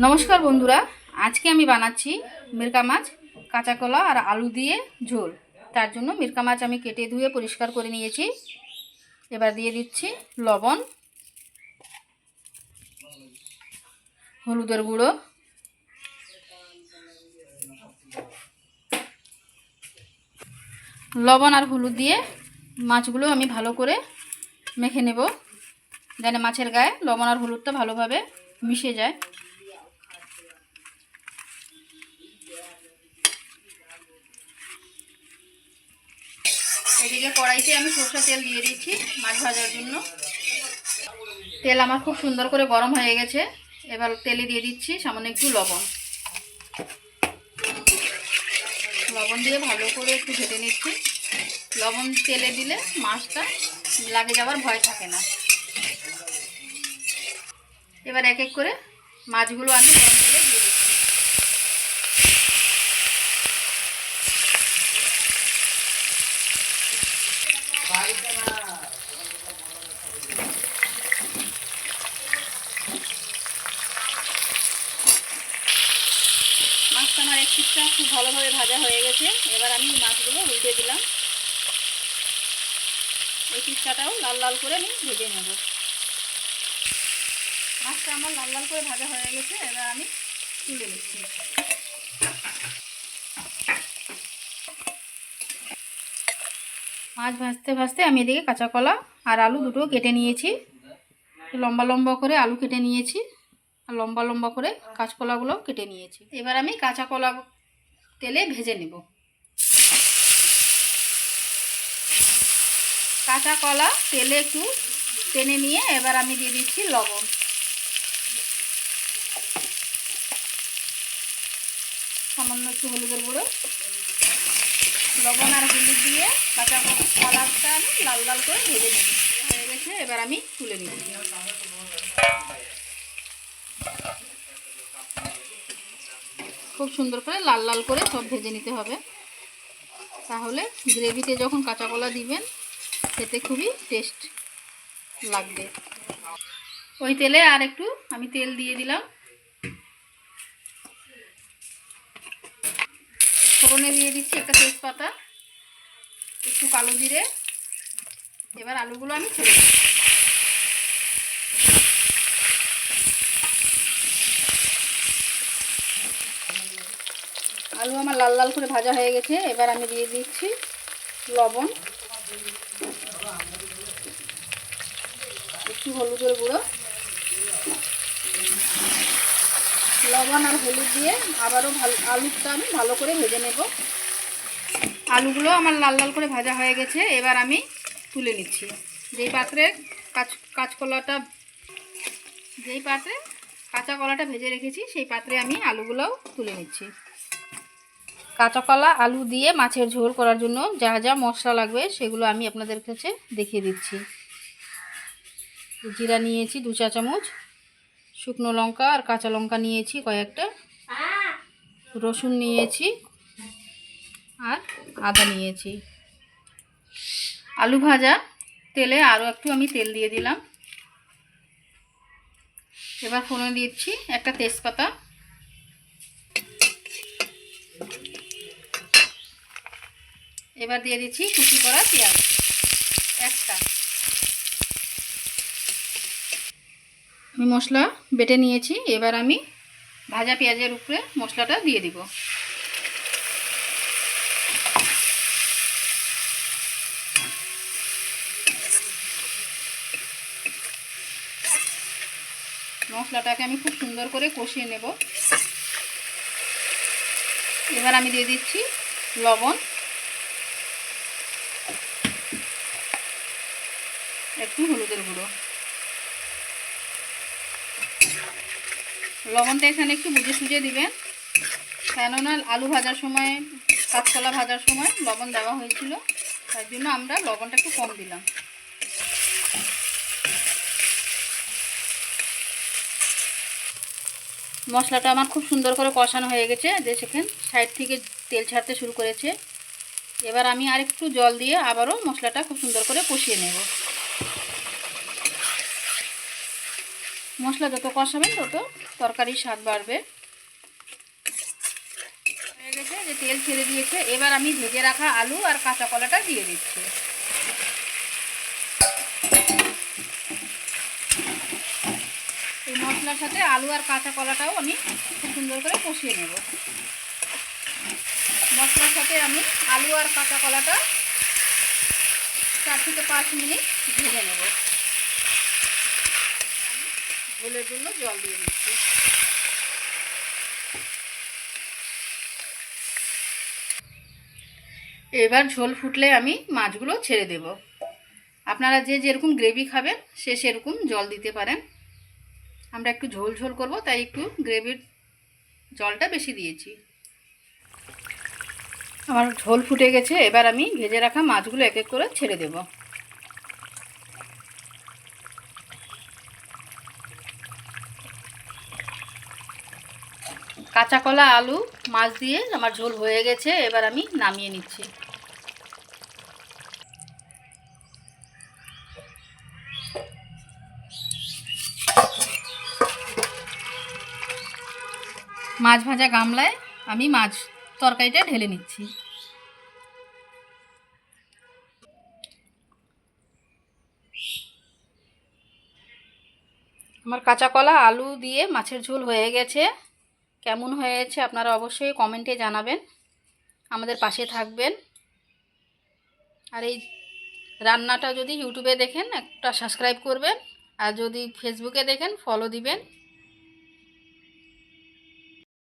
নমস্কার বন্ধুরা, আজকে আমি বানাচ্ছি মিরকা মাছ, কাঁচা কলা আর আলু দিয়ে ঝোল। তার জন্য মিরকা মাছ আমি কেটে ধুয়ে পরিষ্কার করে নিয়েছি। এবার দিয়ে দিচ্ছি লবণ, হলুদের গুঁড়ো, লবণ আর হলুদ দিয়ে মাছগুলো আমি ভালো করে মেখে নেব। যেন মাছের গায়ে লবণ আর হলুদটা ভালোভাবে মিশে যায়। এদিকে কড়াইতে আমি সরষা তেল দিয়ে দিচ্ছি মাছ ভাজার জন্য। তেল আমার খুব সুন্দর করে গরম হয়ে গেছে। এবার তেলে দিয়ে দিচ্ছি সামান্য একটু লবণ। লবণ দিয়ে ভালো করে একটু ভেজে নিচ্ছি। লবণ তেলে দিলে মাছটা লাগে যাওয়ার ভয় থাকে না। এবার এক এক করে মাছগুলো আমি মাছটা আমার এক পিসটা খুব ভালোভাবে ভাজা হয়ে গেছে। এবার আমি মাছগুলো উল্টে দিলাম। এই পিসটাটাও লাল লাল করে আমি ভেজে নেব। মাছটা আমার লাল লাল করে ভাজা হয়ে গেছে, এবার আমি তুলে নিচ্ছি। মাছ ভাজতে ভাজতে আমি এদিকে কাঁচা কলা আর আলু দুটো কেটে নিয়েছি। লম্বা লম্বা করে আলু কেটে নিয়েছি। লম্বা লম্বা করে কাঁচকলাগুলোও কেটে নিয়েছি। এবার আমি কাঁচা কলা তেলে ভেজে নেব। কাঁচা কলা তেলে একটু টেনে নিয়ে এবার আমি দিয়ে দিচ্ছি লবণ। সামান্য একটু হলুদের গুঁড়ো। লবণ আর হলুদ দিয়ে কাঁচা কলাটা আমি লাল লাল করে ভেজে নেব। হয়ে গেছে এবার আমি তুলে নিচ্ছি খুব সুন্দর করে লাল লাল করে সব ভেজে নিতে হবে। তাহলে গ্রেভিতে যখন কাঁচা কলা দিবেন, খেতে খুবই টেস্ট লাগবে। ওই তেলে আর একটু আমি তেল দিয়ে দিলাম। ফোড়নে দিয়ে দিচ্ছি একটা তেজপাতা, একটু কালো জিরে। এবার আলুগুলো আমি ছেড়ে দিচ্ছি। আলু আমার লাল লাল করে ভাজা হয়ে গেছে, এবার আমি দিয়ে দিচ্ছি লবণ। একটু হলুদের গুঁড়ো। লবণ আর হলুদ দিয়ে আবারও ভালো আলুটা আমি ভালো করে ভেজে নেব। আলুগুলো আমার লাল লাল করে ভাজা হয়ে গেছে, এবার আমি তুলে নিচ্ছি। যেই পাত্রে কাঁচ কাঁচকলাটা যেই পাত্রে কাঁচা কলাটা ভেজে রেখেছি, সেই পাত্রে আমি আলুগুলোও তুলে নিচ্ছি। কাঁচা কলা আলু দিয়ে মাছের ঝোল করার জন্য যা যা মশলা লাগবে সেগুলো আমি আপনাদের কাছে দেখিয়ে দিচ্ছি। জিরা নিয়েছি দু চা চামচ, শুকনো লঙ্কা আর কাঁচা লঙ্কা নিয়েছি কয়েকটা, রসুন নিয়েছি আর আদা নিয়েছি। আলু ভাজা তেলে আরও একটু আমি তেল দিয়ে দিলাম। এবার ফোনে দিচ্ছি একটা তেজপাতা। এবার দিয়ে দিচ্ছি কুচি করা পেঁয়াজ। একটা। আমি মশলা বেটে নিয়েছি, এবার আমি ভাজা পেঁয়াজের উপরে মশলাটা দিয়ে দিব। মশলাটাকে আমি খুব সুন্দর করে কষিয়ে নেব। এবার আমি দিয়ে দিচ্ছি লবণ একটু হলুদের গুঁড়ো। লবণটা এখানে একটু বুঝে সুঝে দিবেন। কেননা আলু ভাজার সময়, কাঁচকলা ভাজার সময় লবণ দেওয়া হয়েছিল তার জন্য আমরা লবণটা একটু কম দিলাম। মশলাটা আমার খুব সুন্দর করে কষানো হয়ে গেছে যে সেখানে সাইড থেকে তেল ছাড়তে শুরু করেছে। এবার আমি আর একটু জল দিয়ে আবারও মশলাটা খুব সুন্দর করে কষিয়ে নেব। মশলা যত কষাবেন তত তরকারির স্বাদ বাড়বে। হয়ে গেছে যে তেল ছেড়ে দিয়েছে। এবার আমি ভেজে রাখা আলু আর কাঁচা কলাটা দিয়ে দিচ্ছি। এই মশলার সাথে আলু আর কাঁচা কলাটাও আমি খুব সুন্দর করে কষিয়ে নেব। মশলার সাথে আমি আলু আর কাঁচা কলাটা চার থেকে পাঁচ মিনিট ভেজে নেব। ঝোলের জন্য জল দিয়ে দিচ্ছি। এবার ঝোল ফুটলে আমি মাছগুলো ছেড়ে দেব। আপনারা যে যেরকম গ্রেভি খাবেন, সে সেরকম জল দিতে পারেন। আমরা একটু ঝোল ঝোল করব, তাই একটু গ্রেভির জলটা বেশি দিয়েছি। আমার ঝোল ফুটে গেছে, এবার আমি ভেজে রাখা মাছগুলো এক এক করে ছেড়ে দেব। কাঁচা কলা আলু, মাছ দিয়ে আমার ঝোল হয়ে গেছে, এবার আমি নামিয়ে নিচ্ছি। মাছ ভাজা গামলায় আমি মাছ তরকারিটা ঢেলে নিচ্ছি। আমার কাঁচা কলা আলু দিয়ে মাছের ঝোল হয়ে গেছে। কেমন হয়েছে আপনারা অবশ্যই কমেন্টে জানাবেন। আমাদের পাশে থাকবেন। আর এই রান্নাটা যদি ইউটিউবে দেখেন, একটা সাবস্ক্রাইব করবেন। আর যদি ফেসবুকে দেখেন ফলো দিবেন।